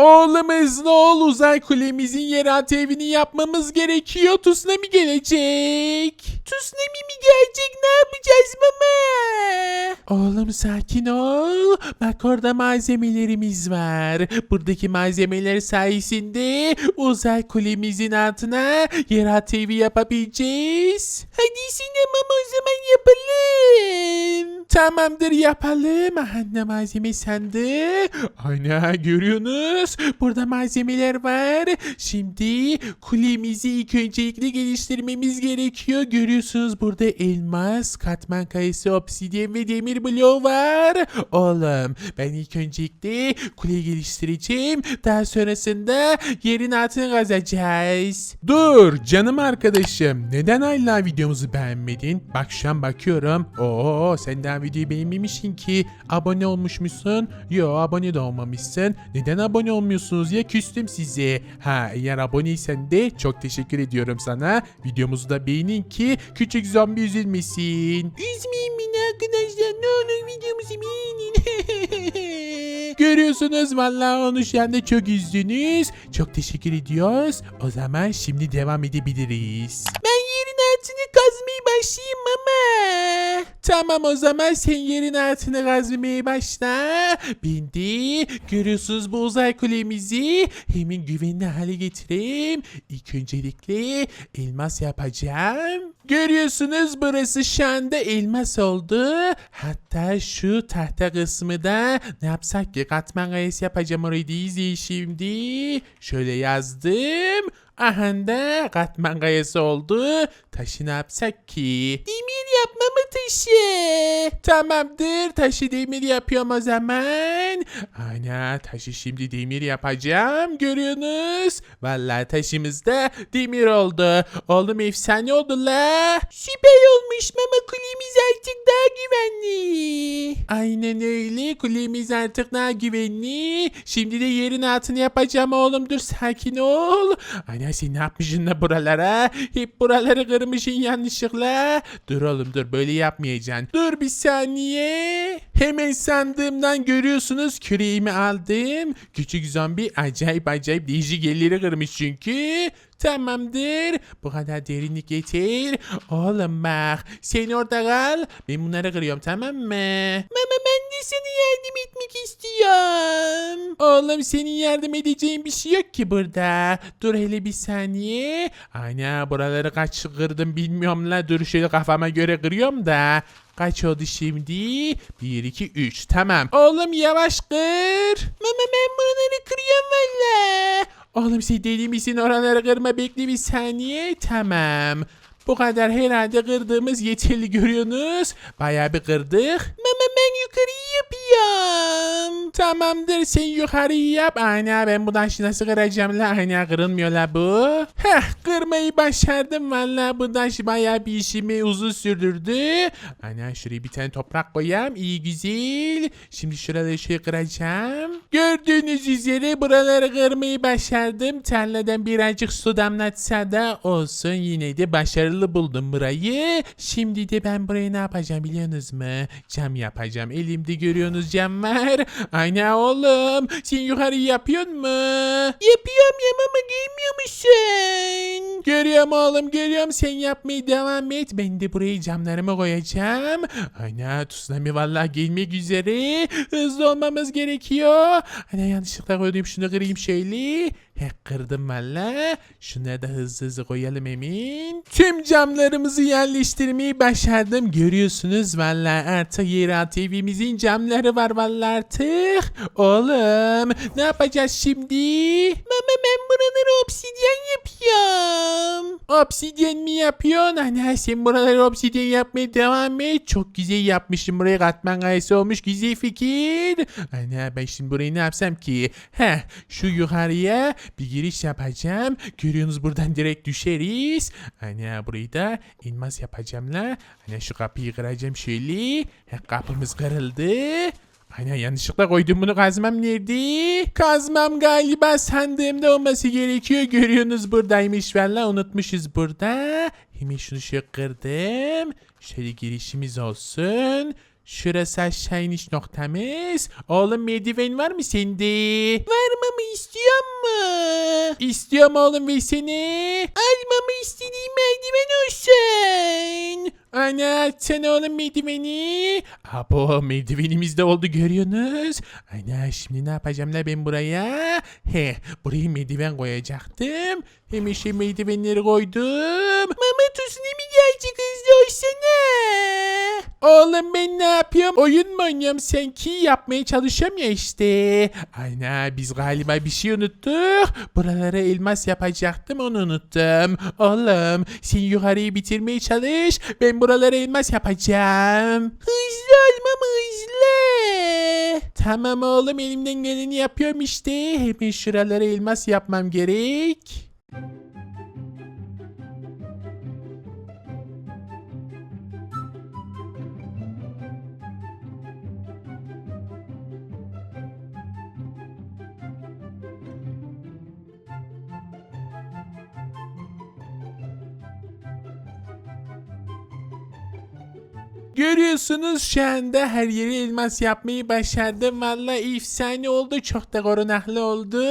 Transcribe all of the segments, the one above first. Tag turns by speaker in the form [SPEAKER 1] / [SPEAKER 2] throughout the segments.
[SPEAKER 1] Oğlum hızlı ol uzay kulemizin yeraltı evini yapmamız gerekiyor. Tsunami gelecek. Tsunami mi gelecek ne yapacağız mama? Oğlum sakin ol. Bak orada malzemelerimiz var. Buradaki malzemeler sayesinde uzay kulemizin altına yeraltı evi yapabileceğiz. Hadi sinemam o zaman yapalım. Tamamdır yapalım. Anne malzeme sandık. Aynen görüyorsunuz. Burada malzemeler var. Şimdi kulemizi ilk öncelikle geliştirmemiz gerekiyor. Görüyorsunuz burada elmas, katman kayısı, obsidyen ve demir bloğu var. Oğlum ben ilk öncelikle kuleyi geliştireceğim. Daha sonrasında yerin altını kazacağız. Dur canım arkadaşım. Neden hala videomuzu beğenmedin? Bak şu an bakıyorum. Oo sen videoyu beğenmemişsin ki. Abone olmuşmuşsun. Yo abone de olmamışsın. Neden abone olmuyorsunuz ya küstüm size. Ha eğer aboneysen de çok teşekkür ediyorum sana. Videomuzu da beğenin ki küçük zombi üzülmesin. Üzmeyin beni arkadaşlar ne olur videomuzu beğenin. Görüyorsunuz vallahi onu şu anda çok üzdünüz. Çok teşekkür ediyoruz. O zaman şimdi devam edebiliriz. Ben altını kazmaya başlayayım mama. Tamam o zaman sen yerin altını kazmaya başla. Ben de görüyorsunuz bu uzay kulemizi hemen güvenli hale getireyim. İlk öncelikle elmas yapacağım. Görüyorsunuz burası şu anda elmas oldu. Hatta şu tahta kısmı da ne yapsak ki katman kayası yapacağım orayı izleyin şimdi. Şöyle yazdım. Aha da katman kayası oldu. Taşı ne yapsak ki? Demir yapma mı taşı? Tamamdır taşı demir yapıyorum o zaman. Ana taşı şimdi demir yapacağım görüyorsunuz. Vallahi taşımız da demir oldu. Oğlum efsane oldu la. Süper olmuş mama kulemiz artık daha güvenli. Aynen öyle kulemiz artık daha güvenli. Şimdi de yerin altını yapacağım oğlum dur sakin ol. Ana sen ne yapmışsın la buralara? Hep buraları kırmışsın yanlışlıkla. Dur oğlum dur böyle yapmayacaksın. Dur bir saniye. Hemen sandığımdan görüyorsunuz küreğimi aldım. Küçük zombi acayip acayip değişik yerleri kırmış çünkü. Tamamdır. Bu kadar derinlik yeter. Oğlum bak. Sen orada kal. Ben bunları kırıyorum tamam mı? Mama ben sana yardım etmek istiyorum. Oğlum senin yardım edeceğin bir şey yok ki burada. Dur hele bir saniye. Ana buraları kaç kırdım bilmiyorum la. Dur şöyle kafama göre kırıyorum da. Kaç oldu şimdi? 1, 2, 3. Tamam. Oğlum yavaş kır. Mama ben buraları kırıyorum valla. Oğlum sen deli misin oraları kırma bekle bir saniye. Tamam. Bu kadar herhalde kırdığımız yeterli görüyorsunuz. Bayağı bir kırdık. Mama ben yukarıyı yapıyorum. Tamamdır sen yukarıyı yap. Ana ben bu taşı nasıl kıracağım la? Ana kırılmıyor la bu. Heh kırmayı başardım valla. Bu taş bayağı bir işimi uzun sürdürdü. Ana şuraya bir tane toprak koyayım. İyi güzel. Şimdi şuraları şöyle kıracağım. Gördüğünüz üzere buraları kırmayı başardım. Tarladan birazcık su damlatsa da olsun. Yine de başarılı buldum burayı. Şimdi de ben buraya ne yapacağım biliyorsunuz mu? Cam yapacağım. Elimde görüyorsunuz cam var. Aynen oğlum. Sen yukarı yapıyor mu? Yapıyorum ya ama görmüyor musun? Görüyorum oğlum görüyorum. Sen yapmaya devam et. Ben de buraya camlarımı koyacağım. Aynen tsunami vallahi gelmek üzere. Hızlı olmamız gerekiyor. Aynen yanlışlıkla koydum. Şunu kırayım şöyle. He kırdım valla. Şunları da hızlı hızlı koyalım emin. Tüm camlarımızı yerleştirmeyi başardım. Görüyorsunuz valla artık yeraltı evimizin camları var valla artık. Oğlum ne yapacağız şimdi? Mama ben buraları obsidyen yapıyorum. Obsidyen mi yapıyorsun? Ana sen buraları obsidyen yapmaya devam et. Çok güzel yapmışsın buraya katman kayası olmuş. Güzel fikir. Ana ben şimdi burayı ne yapsam ki? Heh şu yukarıya bir giriş yapacağım. Görüyorsunuz buradan direkt düşeriz. Ana burayı da elmas yapacağım la. Ana şu kapıyı kıracağım şöyle. Heh, kapımız kırıldı. Aynen yanlışlıkla koydum bunu kazmam nerede? Kazmam galiba sandığımda olması gerekiyor. Görüyorsunuz buradaymış valla unutmuşuz burada. Hemen şunu şöyle kırdım. Şöyle girişimiz olsun. Şurası aşağı iniş noktamız. Oğlum merdiven var mı sende? Var mı istiyor İstiyorum oğlum ve seni. Almamı istediğim merdiven olsun. Ana sen oğlum merdiveni. Abo merdivenimiz de oldu görüyorsunuz. Ana şimdi ne yapacağım la ben buraya? He buraya merdiven koyacaktım. Hemen şey merdivenleri koydum. Mama tuzuna mi gelecek hızlı olsana. Oğlum ben ne yapıyorum? Oyun mu oynuyorum sanki? Yapmaya çalışıyorum ya işte. Aynen biz galiba bir şey unuttuk. Buralara elmas yapacaktım onu unuttum. Oğlum sen yukarıyı bitirmeye çalış. Ben buralara elmas yapacağım. Hızlı olmam hızlı. Tamam oğlum elimden geleni yapıyorum işte. Hemen şuralara elmas yapmam gerek. Görüyorsunuz şu anda her yeri elmas yapmayı başardım. Valla efsane oldu. Çok da korunaklı oldu.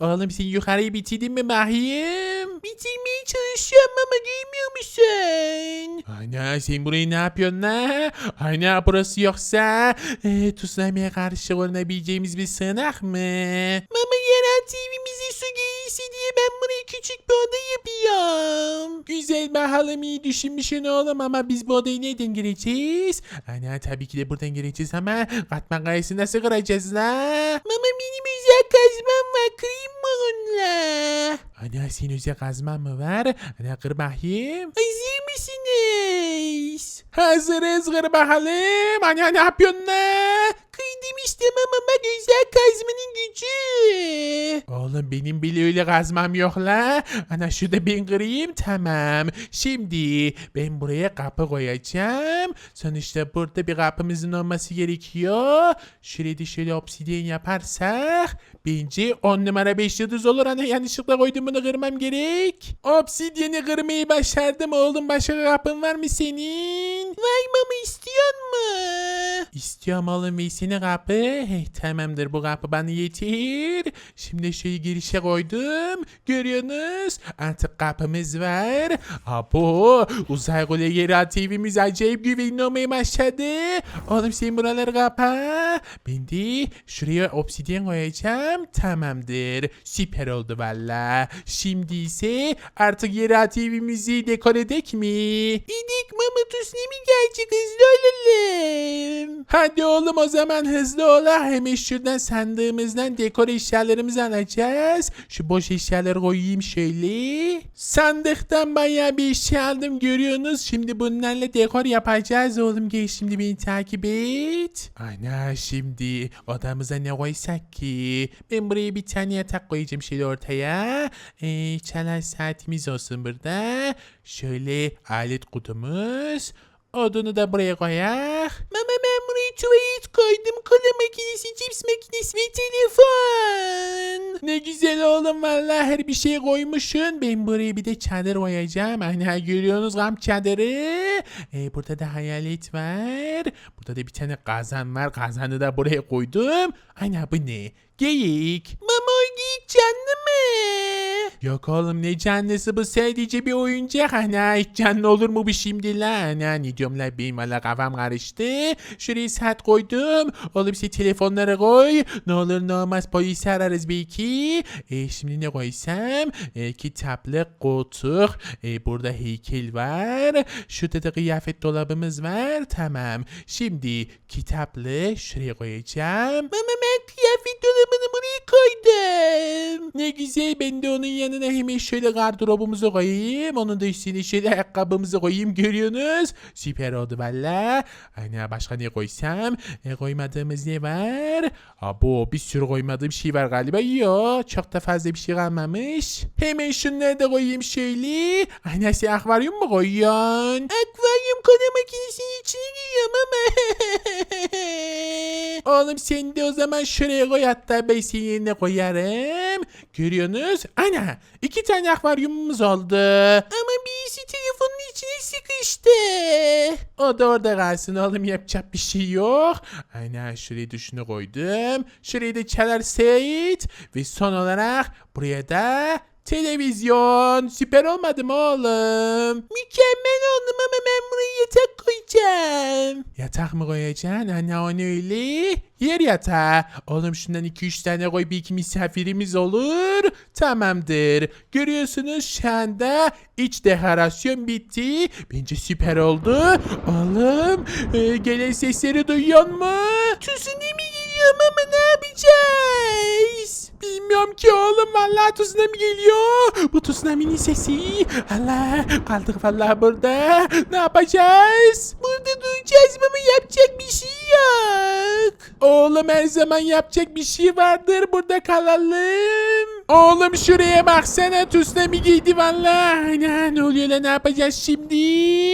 [SPEAKER 1] Oğlum sen yukarıyı bitirdin mi bakayım? Bitirmeye çalışıyorum ama görmüyor musun? Ana sen burayı ne yapıyorsun la? Ana burası yoksa e, tsunami'ye karşı korunabileceğimiz bir sığınak mı? Mama yeraltı evimize su gelirse diye ben buraya küçük bir oda yapıyorum. Güzel bakalım iyi düşünmüşsün oğlum ama biz bu odayı nereden gireceğiz? Ana tabii ki de buradan gireceğiz ama katman kayası nasıl kıracağız la? Mama benim özel kazmam var kırayım mı onunla? Ana senin özel kazman mı var? Ana kır bakayım. Hazır mısınız? Hazırız kır bakalım. Ana ne yapıyorsun la? Kıydım işte ama özel kazmanın gücü. Oğlum benim bile öyle kazmam yok la. Ana şurada ben kırayım tamam. Şimdi ben buraya kapı koyacağım. Sonuçta burada bir kapımızın olması gerekiyor. Şuraya da şöyle obsidyen yaparsak bence 10 numara 5 yıldız olur. Ana yanlışlıkla koydum kırmam gerek. Obsidyeni kırmayı başardım oğlum. Başka kapın var mı senin? Var mı istiyor mu? İstiyorum oğlum ve seni kapı. Hey, tamamdır bu kapı bana yeter. Şimdi şeyi girişe koydum. Görüyorsunuz. Artık kapımız var. Abo uzay kule geri TV'miz acayip güvenli olmaya başladı. Oğlum sen buraları kapa. Ben de şuraya obsidyen koyacağım. Tamamdır. Süper oldu valla. Şimdi ise artık yeri TV'mizi dekor edek mi? İdik Mamatus ne mi gelecek hızlı olalım. Hadi oğlum o zaman hızlı ola. Hemen şuradan sandığımızdan dekor eşyalarımızı alacağız. Şu boş eşyaları koyayım şöyle. Sandıktan bayağı bir eşya aldım görüyorsunuz. Şimdi bunlarla dekor yapacağız oğlum. Gel şimdi beni takip et. Ana şimdi odamıza ne koysak ki? Ben buraya bir tane yatak koyacağım şöyle ortaya. Ee, çalar saatimiz olsun burada. Şöyle alet kutumuz. Odunu da buraya koyak. Mama ben buraya tuvalet koydum. Kola makinesi, cips makinesi ve telefon. Ne güzel oğlum valla her bir şey koymuşsun. Ben buraya bir de çadır koyacağım. Hani görüyorsunuz kamp çadırı. Ee, burada da hayalet var. Burada da bir tane kazan var. Kazanı da buraya koydum. Ana bu ne? Geyik. Mama o geyik canlı mı? Yok oğlum ne canlısı bu? Sadece bir oyuncak. Ana hiç canlı olur mu bu şimdi la ana ne diyorum la benim valla kafam karıştı. Şuraya saat koydum. Oğlum size telefonları koy. Ne olur ne olmaz polisi ararız belki. E, şimdi ne koysam? E, kitaplık koltuk. E, burada heykel var. Şurada da kıyafet dolabımız var. Tamam. Şimdi kitaplığı şuraya koyacağım. Ama ben kıyafet dolabını buraya koydum. Ne güzel ben de onun yanına hemen şöyle gardırobumuzu koyayım. Onun da üstüne şöyle ayakkabımızı koyayım görüyorsunuz. Süper oldu valla. Aynen başka ne koysam? E, koymadığımız ne var? Abo bir sürü koymadığım şey var galiba. Yok çok da fazla bir şey kalmamış. Hemen şunları da koyayım şöyle. Aynen sen akvaryum mu koyuyorsun? Akvaryum kola makinesinin içine giriyorum ama. Oğlum sen de o zaman şuraya koy hatta ben senin yerine koyarım. Görüyorsunuz? Ana iki tane akvaryumumuz oldu. Ama birisi telefonun içine sıkıştı. O da orada kalsın oğlum yapacak bir şey yok. Aynen şuraya dışını koydum. Şurayı da çalar Seyit. Ve son olarak buraya da televizyon. Süper olmadı mı oğlum?
[SPEAKER 2] Mükemmel oldum ama ben buraya yatak koyacağım.
[SPEAKER 1] Yatak mı koyacaksın? Anne o ne öyle? Yer yatağı. Oğlum şundan 2-3 tane koy bir iki misafirimiz olur. Tamamdır. Görüyorsunuz şu anda iç dekorasyon bitti. Bence süper oldu. Oğlum e, gelen sesleri duyuyor mu?
[SPEAKER 2] Tsunami geliyor ama ne yapacağız?
[SPEAKER 1] Bilmiyorum ki oğlum vallahi tsunami geliyor. Bu tsunami'nin sesi. Allah kaldık vallahi burada. Ne yapacağız?
[SPEAKER 2] Burada duracağız ama yapacak bir şey yok.
[SPEAKER 1] Oğlum her zaman yapacak bir şey vardır. Burada kalalım. Oğlum şuraya baksana tsunami giydi vallahi. Ana, ne oluyor lan ne yapacağız şimdi?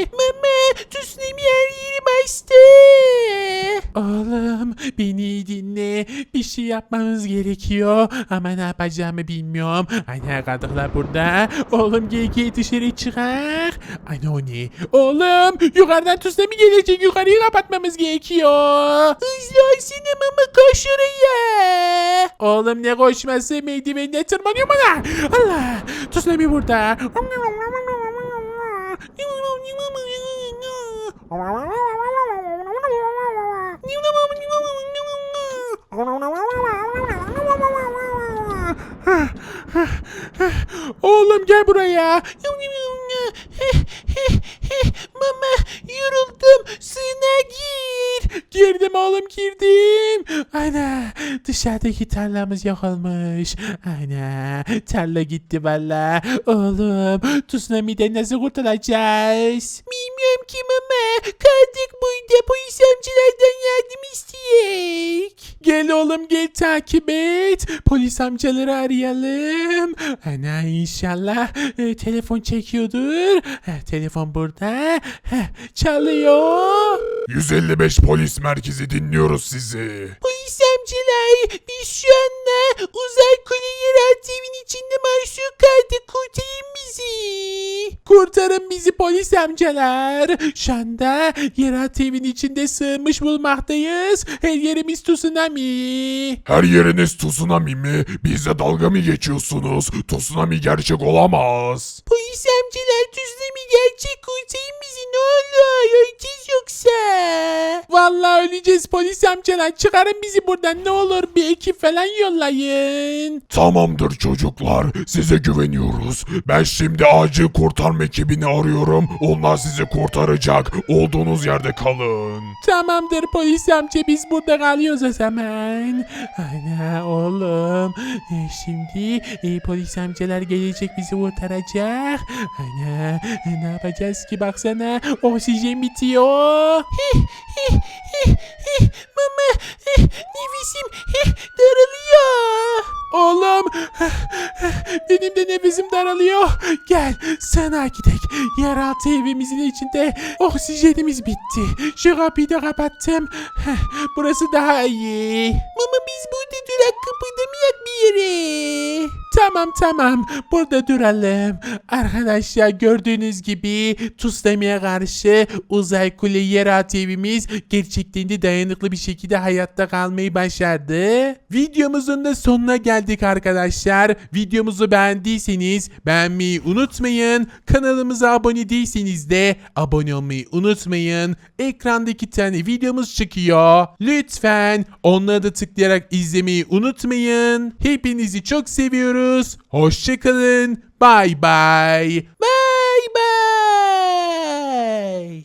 [SPEAKER 2] Mama tsunami her yeri bastı.
[SPEAKER 1] Oğlum beni dinle. Bir şey yapmamız gerekiyor. Ama ne yapacağımı bilmiyorum. Ana kaldıklar burada. Oğlum GG dışarı çıkar. Ana o ne? Oğlum yukarıdan tsunami gelecek. Yukarıyı kapatmamız gerekiyor.
[SPEAKER 2] Hızlı olsana mama koş oraya.
[SPEAKER 1] Oğlum ne koşması merdivenine tırmanıyor bana. Allah tsunami burada. Oğlum gel buraya. Girdim oğlum girdim. Ana dışarıdaki tarlamız yok olmuş. Ana tarla gitti valla. Oğlum tsunami'den nasıl kurtulacağız?
[SPEAKER 2] Bilmiyorum ki mama kaldık burada polis amcalardan yardım isteyek.
[SPEAKER 1] Gel oğlum gel takip et. Polis amcaları arayalım. Ana inşallah e, telefon çekiyordur. Heh, telefon burada. Heh, çalıyor.
[SPEAKER 3] 155 polis merkezi dinliyoruz sizi.
[SPEAKER 2] Polis amcalar biz şu anda uzay kule yeraltı evin içinde mahsur kaldık kurtarın bizi.
[SPEAKER 1] Kurtarın bizi polis amcalar. Şu anda yeraltı evin içinde sığınmış bulmaktayız. Her yerimiz tsunami.
[SPEAKER 3] Her yeriniz tsunami mi? Bizle dalga mı geçiyorsunuz? Tsunami gerçek olamaz.
[SPEAKER 2] Polis amcalar tsunami gerçek kurtarın bizi ne olur öleceğiz yoksa.
[SPEAKER 1] Vallahi öleceğiz polis amcalar. Çıkarın bizi buradan ne olur bir ekip falan yollayın.
[SPEAKER 3] Tamamdır çocuklar, size güveniyoruz. Ben şimdi acil kurtarma ekibini arıyorum. Onlar sizi kurtaracak. Olduğunuz yerde kalın.
[SPEAKER 1] Tamamdır polis amca biz burada kalıyoruz o zaman. Ana oğlum. E, şimdi e, polis amcalar gelecek bizi kurtaracak. Ana e, ne yapacağız ki baksana oksijen bitiyor.
[SPEAKER 2] Mama nefesim daralıyor.
[SPEAKER 1] Benim de nefesim daralıyor. Gel sana gidelim. Yeraltı evimizin içinde oksijenimiz bitti. Şu kapıyı da kapattım. Burası daha iyi.
[SPEAKER 2] Mama biz burada durak kıpırdamayak bir yere.
[SPEAKER 1] Tamam tamam burada duralım. Arkadaşlar gördüğünüz gibi Tsunami'ye karşı uzay kule yeraltı evimiz gerçekten de dayanıklı bir şekilde hayatta kalmayı başardı. Videomuzun da sonuna geldik arkadaşlar. Videomuzu beğendiyseniz beğenmeyi unutmayın. Kanalımıza abone değilseniz de abone olmayı unutmayın. Ekrandaki tane videomuz çıkıyor. Lütfen onları da tıklayarak izlemeyi unutmayın. Hepinizi çok seviyoruz. Hoşçakalın. Bye bye.